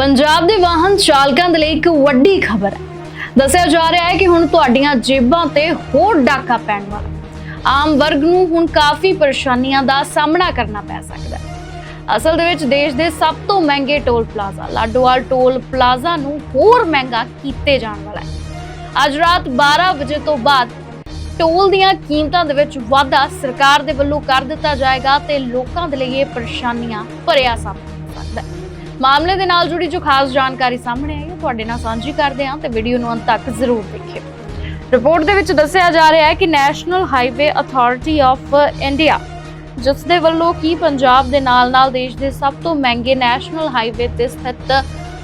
ਪੰਜਾਬ ਦੇ ਵਾਹਨ ਚਾਲਕਾਂ ਦੇ ਲਈ ਇੱਕ ਵੱਡੀ ਖਬਰ ਹੈ। ਦੱਸਿਆ ਜਾ ਰਿਹਾ ਹੈ ਕਿ ਹੁਣ ਤੁਹਾਡੀਆਂ ਜੇਬਾਂ ਤੇ ਹੋਰ ਡਾਕਾ ਪੈਣ ਵਾਲਾ ਆਮ ਵਰਗ ਨੂੰ ਹੁਣ ਕਾਫੀ ਪਰੇਸ਼ਾਨੀਆਂ ਦਾ ਸਾਹਮਣਾ ਕਰਨਾ ਪੈ ਸਕਦਾ ਹੈ। ਅਸਲ ਦੇ ਵਿੱਚ ਦੇਸ਼ ਦੇ ਸਭ ਤੋਂ ਮਹਿੰਗੇ toll plaza, Ladowal toll plaza ਨੂੰ ਹੋਰ ਮਹਿੰਗਾ ਕੀਤੇ ਜਾਣ ਵਾਲਾ ਹੈ। ਅੱਜ ਰਾਤ 12 ਵਜੇ ਤੋਂ ਬਾਅਦ ਟੋਲ ਦੀਆਂ ਕੀਮਤਾਂ ਦੇ ਵਿੱਚ ਵਾਧਾ ਸਰਕਾਰ ਦੇ ਵੱਲੋਂ ਕਰ ਦਿੱਤਾ ਜਾਏਗਾ ਤੇ ਲੋਕਾਂ ਦੇ ਲਈ ਇਹ ਪਰੇਸ਼ਾਨੀਆਂ ਭਰਿਆ ਸਾਬਤ ਮਾਮਲੇ ਦੇ ਨਾਲ ਜੁੜੀ ਜੋ ਖਾਸ ਜਾਣਕਾਰੀ ਸਾਹਮਣੇ ਆਈ ਹੈ ਉਹ ਤੁਹਾਡੇ ਨਾਲ ਸਾਂਝੀ ਕਰਦੇ ਹਾਂ ਤੇ ਵੀਡੀਓ ਨੂੰ ਅੰਤ ਤੱਕ ਜ਼ਰੂਰ ਦੇਖਿਓ। ਰਿਪੋਰਟ ਦੇ ਵਿੱਚ ਦੱਸਿਆ ਜਾ ਰਿਹਾ ਹੈ ਕਿ national highway authority of India ਜਿਸ ਦੇ ਵੱਲੋਂ ਕੀ ਪੰਜਾਬ ਦੇ ਨਾਲ-ਨਾਲ ਦੇਸ਼ ਦੇ ਸਭ ਤੋਂ ਮਹਿੰਗੇ ਨੈਸ਼ਨਲ ਹਾਈਵੇ ਤੇ ਸਥਿਤ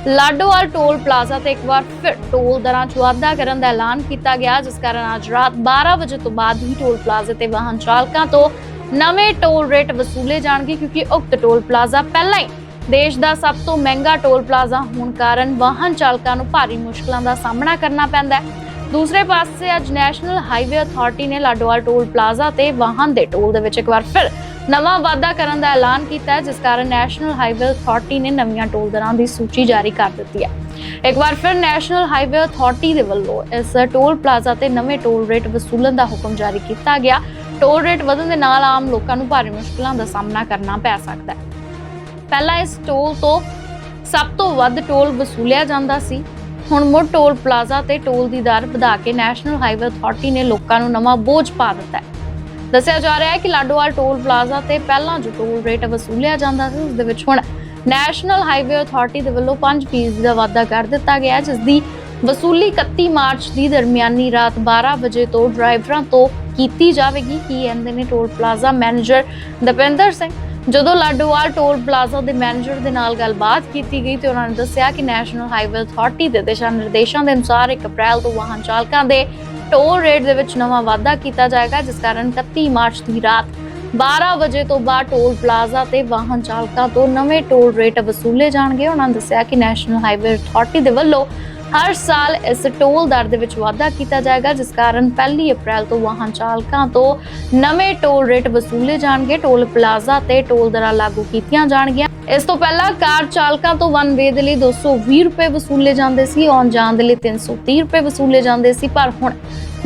ਲਾਡੋਵਾਲ ਟੋਲ ਪਲਾਜ਼ਾ ਤੇ ਇੱਕ ਵਾਰ ਫਿਰ ਟੋਲ ਦਰਾਂ 'ਚ ਵਾਧਾ ਕਰਨ ਦਾ ਐਲਾਨ ਕੀਤਾ ਗਿਆ, ਜਿਸ ਕਾਰਨ ਅੱਜ ਰਾਤ 12 ਵਜੇ ਤੋਂ ਬਾਅਦ ਹੀ ਟੋਲ ਪਲਾਜ਼ੇ ਤੇ ਵਾਹਨ ਚਾਲਕਾਂ ਤੋਂ ਨਵੇਂ ਟੋਲ ਰੇਟ ਵਸੂਲੇ ਜਾਣਗੇ, ਕਿਉਂਕਿ ਉਕਤ ਟੋਲ ਪਲਾਜ਼ਾ ਪਹਿਲਾਂ ਹੀ ਦੇਸ਼ ਦਾ ਸਭ ਤੋਂ ਮਹਿੰਗਾ ਟੋਲ ਪਲਾਜ਼ਾ ਹੋਣ ਕਾਰਨ ਵਾਹਨ ਚਾਲਕਾਂ ਨੂੰ ਭਾਰੀ ਮੁਸ਼ਕਲਾਂ ਦਾ ਸਾਹਮਣਾ ਕਰਨਾ ਪੈਂਦਾ ਹੈ। ਦੂਸਰੇ ਪਾਸੇ ਅੱਜ ਨੈਸ਼ਨਲ ਹਾਈਵੇ ਅਥਾਰਟੀ ਨੇ ਲਾਡੋਵਾਲ ਟੋਲ ਪਲਾਜ਼ਾ ਤੇ ਵਾਹਨ ਦੇ ਟੋਲ ਦੇ ਵਿੱਚ ਇੱਕ ਵਾਰ ਫਿਰ ਨਵਾਂ ਵਾਅਦਾ ਕਰਨ ਦਾ ਐਲਾਨ ਕੀਤਾ ਜਿਸ ਕਾਰਨ ਨੈਸ਼ਨਲ ਹਾਈਵੇ ਅਥਾਰਟੀ ਨੇ ਨਵੀਆਂ ਟੋਲ ਦਰਾਂ ਦੀ ਸੂਚੀ ਜਾਰੀ ਕਰ ਦਿੱਤੀ ਹੈ। ਇੱਕ ਵਾਰ ਫਿਰ ਨੈਸ਼ਨਲ ਹਾਈਵੇ ਅਥਾਰਟੀ ਦੇ ਵੱਲੋਂ ਇਸ ਟੋਲ ਪਲਾਜ਼ਾ ਤੇ ਨਵੇਂ ਟੋਲ ਰੇਟ ਵਸੂਲਣ ਦਾ ਹੁਕਮ ਜਾਰੀ ਕੀਤਾ ਗਿਆ। ਟੋਲ ਰੇਟ ਵਧਣ ਦੇ ਨਾਲ ਆਮ ਲੋਕਾਂ ਨੂੰ ਭਾਰੀ ਮੁਸ਼ਕਲਾਂ ਦਾ ਸਾਹਮਣਾ ਕਰਨਾ ਪੈ ਸਕਦਾ ਹੈ। ਪਹਿਲਾਂ ਇਸ ਟੋਲ ਤੋਂ ਸਭ ਤੋਂ ਵੱਧ ਟੋਲ ਵਸੂਲਿਆ ਜਾਂਦਾ ਸੀ। ਹੁਣ ਮੁੜ ਟੋਲ ਪਲਾਜ਼ਾ ਤੇ ਟੋਲ ਦੀ ਦਰ ਵਧਾ ਕੇ ਨੈਸ਼ਨਲ ਹਾਈਵੇ ਅਥਾਰਟੀ ਨੇ ਲੋਕਾਂ ਨੂੰ ਨਵਾਂ ਬੋਝ ਪਾ ਦਿੱਤਾ ਹੈ। ਦੱਸਿਆ ਜਾ ਰਿਹਾ ਹੈ ਕਿ ਲਾਡੋਵਾਲ ਟੋਲ ਪਲਾਜ਼ਾ ਤੇ ਪਹਿਲਾਂ ਜੋ ਟੋਲ ਰੇਟ ਵਸੂਲਿਆ ਜਾਂਦਾ ਸੀ, ਉਸ ਦੇ ਵਿੱਚ ਹੁਣ ਨੈਸ਼ਨਲ ਹਾਈਵੇ ਅਥਾਰਟੀ ਦੇ ਵੱਲੋਂ 5% ਦਾ ਵਾਧਾ ਕਰ ਦਿੱਤਾ ਗਿਆ ਜਿਸ ਦੀ ਵਸੂਲੀ 31 ਮਾਰਚ ਦੀ ਦਰਮਿਆਨੀ ਰਾਤ 12 ਵਜੇ ਤੋਂ ਡਰਾਈਵਰਾਂ ਤੋਂ ਕੀਤੀ ਜਾਵੇਗੀ। ਕੀ ਕਹਿੰਦੇ ਨੇ toll plaza manager Dapinder Singh? ਜਦੋਂ ਲਾਡੋਵਾਲ ਟੋਲ ਪਲਾਜ਼ਾ ਦੇ ਮੈਨੇਜਰ ਦੇ ਨਾਲ ਗੱਲਬਾਤ ਕੀਤੀ ਗਈ ਤੇ ਉਹਨਾਂ ਨੇ ਦੱਸਿਆ ਕਿ ਨੈਸ਼ਨਲ ਹਾਈਵੇ ਅਥਾਰਟੀ ਦੇ ਦਿਸ਼ਾ ਨਿਰਦੇਸ਼ਾਂ ਦੇ ਅਨੁਸਾਰ 1 ਅਪ੍ਰੈਲ ਤੋਂ ਵਾਹਨ ਚਾਲਕਾਂ ਦੇ ਟੋਲ ਰੇਟ ਦੇ ਵਿੱਚ ਨਵਾਂ ਵਾਧਾ ਕੀਤਾ ਜਾਏਗਾ, ਜਿਸ ਕਾਰਨ 31 ਮਾਰਚ ਦੀ ਰਾਤ 12 ਵਜੇ ਤੋਂ ਬਾਅਦ ਟੋਲ ਪਲਾਜ਼ਾ ਤੇ ਵਾਹਨ ਚਾਲਕਾਂ ਤੋਂ ਨਵੇਂ ਟੋਲ ਰੇਟ ਵਸੂਲੇ ਜਾਣਗੇ। ਉਹਨਾਂ ਦੱਸਿਆ ਕਿ ਨੈਸ਼ਨਲ ਹਾਈਵੇ ਅਥਾਰਟੀ ਦੇ ਵੱਲੋਂ ਹਰ ਸਾਲ ਇਸ ਟੋਲ ਦਰ ਦੇ ਵਿੱਚ ਵਾਧਾ ਕੀਤਾ ਜਾਏਗਾ, ਜਿਸ ਕਾਰਨ 1 ਅਪ੍ਰੈਲ ਤੋਂ ਵਾਹਨ ਚਾਲਕਾਂ ਤੋਂ ਨਵੇਂ ਟੋਲ ਰੇਟ ਵਸੂਲੇ ਜਾਣਗੇ। ਟੋਲ ਪਲਾਜ਼ਾ ਤੇ ਟੋਲ ਦਰਾਂ ਲਾਗੂ ਕੀਤੀਆਂ ਜਾਣਗੀਆਂ। ਇਸ ਤੋਂ ਪਹਿਲਾਂ ਕਾਰ ਚਾਲਕਾਂ ਤੋਂ ਵਨ ਵੇ ਦੇ ਲਈ 220 ਰੁਪਏ ਵਸੂਲੇ ਜਾਂਦੇ ਸੀ, ਆਉਣ ਜਾਣ ਦੇ ਲਈ 330 ਰੁਪਏ ਵਸੂਲੇ ਜਾਂਦੇ ਸੀ, ਪਰ ਹੁਣ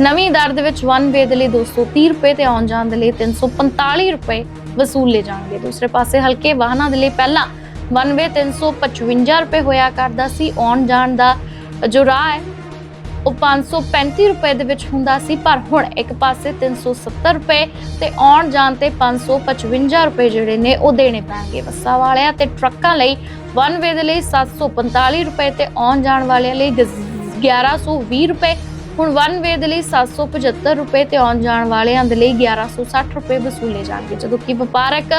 ਨਵੀਂ ਦਰ ਦੇ ਵਿੱਚ ਵਨ ਵੇ ਦੇ ਲਈ 230 ਰੁਪਏ ਤੇ ਆਉਣ ਜਾਣ ਦੇ ਲਈ 345 ਰੁਪਏ ਵਸੂਲੇ ਜਾਣਗੇ। ਦੂਸਰੇ ਪਾਸੇ ਹਲਕੇ ਵਾਹਨਾਂ ਦੇ ਲਈ ਪਹਿਲਾਂ ਵਨ ਵੇ 355 ਰੁਪਏ ਹੋਇਆ ਕਰਦਾ ਸੀ, ਆਉਣ ਜਾਣ ਦਾ ਜੋ ਰਾਹ ਹੈ, ਉਹ 535 ਰੁਪਏ ਦੇ ਵਿੱਚ ਹੁੰਦਾ ਸੀ, ਪਰ ਹੁਣ ਇੱਕ ਪਾਸੇ 370 ਰੁਪਏ ਤੇ ਆਉਣ ਜਾਣ ਤੇ 555 ਰੁਪਏ ਜਿਹੜੇ ਨੇ, ਉਹ ਦੇਣੇ ਪੈਣਗੇ। ਬੱਸਾਂ ਵਾਲਿਆਂ ਤੇ ਟਰੱਕਾਂ ਲਈ ਵਨ ਵੇ ਦੇ ਲਈ 745 ਰੁਪਏ ਤੇ ਆਉਣ ਜਾਣ ਵਾਲਿਆਂ ਲਈ ਗਜ਼- 1120 ਰੁਪਏ ਹੁਣ ਵਨ ਵੇ ਦੇ ਲਈ 775 ਰੁਪਏ ਤੇ ਆਉਣ ਜਾਣ ਵਾਲਿਆਂ ਦੇ ਲਈ 1160 ਰੁਪਏ ਵਸੂਲੇ ਜਾਣਗੇ। ਜਦੋਂ ਕਿ ਵਪਾਰਕ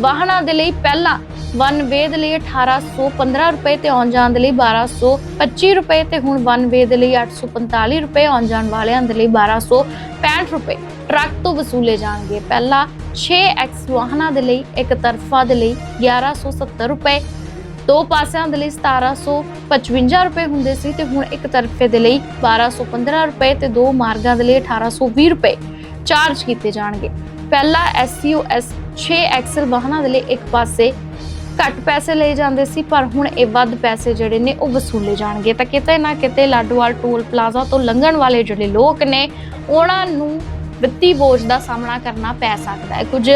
ਵਾਹਨਾਂ ਦੇ ਲਈ ਪਹਿਲਾਂ ਵਨ ਵੇ ਦੇ ਲਈ 1815 ਰੁਪਏ ਤੇ ਆਉਣ ਜਾਣ ਦੇ ਲਈ 1225 ਰੁਪਏ ਤੇ ਹੁਣ ਵਨ ਵੇ ਦੇ ਲਈ 845 ਰੁਪਏ ਆਉਣ ਜਾਣ ਵਾਲਿਆਂ ਦੇ ਲਈ 1265 ਰੁਪਏ ਟਰੱਕ ਤੋਂ ਵਸੂਲੇ ਜਾਣਗੇ। ਪਹਿਲਾਂ 6x ਵਾਹਨਾਂ ਦੇ ਲਈ, ਇੱਕ ਤਰਫਾ ਦੇ ਲਈ 1170 ਰੁਪਏ ਦੋ ਪਾਸਿਆਂ ਦੇ ਲਈ 1755 ਰੁਪਏ ਹੁੰਦੇ ਸੀ ਤੇ ਹੁਣ ਇੱਕ ਤਰਫੇ ਦੇ ਲਈ 1215 ਰੁਪਏ ਤੇ ਦੋ ਮਾਰਗਾਂ ਦੇ ਲਈ 1820 ਰੁਪਏ ਚਾਰਜ ਕੀਤੇ ਜਾਣਗੇ। ਪਹਿਲਾ SUS 6 ਐਕਸਲ ਵਾਹਨਾਂ ਦੇ ਲਈ ਇੱਕ ਪਾਸੇ ਘੱਟ ਪੈਸੇ ਲਏ ਜਾਂਦੇ ਸੀ, ਪਰ ਹੁਣ ਇਹ ਵੱਧ ਪੈਸੇ ਜਿਹੜੇ ਨੇ ਉਹ ਵਸੂਲੇ ਜਾਣਗੇ। ਤਾਂ ਕਿਤੇ ਨਾ ਕਿਤੇ ਲਾਡੋਵਾਲ ਟੋਲ ਪਲਾਜ਼ਾ ਤੋਂ ਲੰਘਣ ਵਾਲੇ ਜਿਹੜੇ ਲੋਕ ਨੇ, ਉਹਨਾਂ ਨੂੰ ਵਿੱਤੀ ਬੋਝ ਦਾ ਸਾਹਮਣਾ ਕਰਨਾ ਪੈ ਸਕਦਾ ਹੈ। ਕੁਝ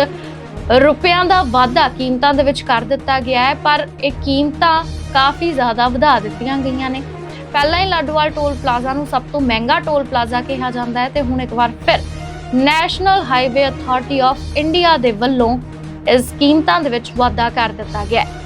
ਰੁਪਿਆਂ ਦਾ ਵਾਧਾ ਕੀਮਤਾਂ ਦੇ ਵਿੱਚ ਕਰ ਦਿੱਤਾ ਗਿਆ ਹੈ, ਪਰ ਇਹ ਕੀਮਤਾਂ ਕਾਫੀ ਜ਼ਿਆਦਾ ਵਧਾ ਦਿੱਤੀਆਂ ਗਈਆਂ ਨੇ। ਪਹਿਲਾਂ ਹੀ ਲਾਡੋਵਾਲ ਟੋਲ ਪਲਾਜ਼ਾ ਨੂੰ ਸਭ ਤੋਂ ਮਹਿੰਗਾ ਟੋਲ ਪਲਾਜ਼ਾ ਕਿਹਾ ਜਾਂਦਾ ਹੈ ਤੇ ਹੁਣ ਇੱਕ ਵਾਰ ਫਿਰ national highway authority of India ਦੇ ਵੱਲੋਂ ਇਸ ਕੀਮਤਾਂ ਦੇ ਵਿੱਚ ਵਾਧਾ ਕਰ ਦਿੱਤਾ ਗਿਆ ਹੈ।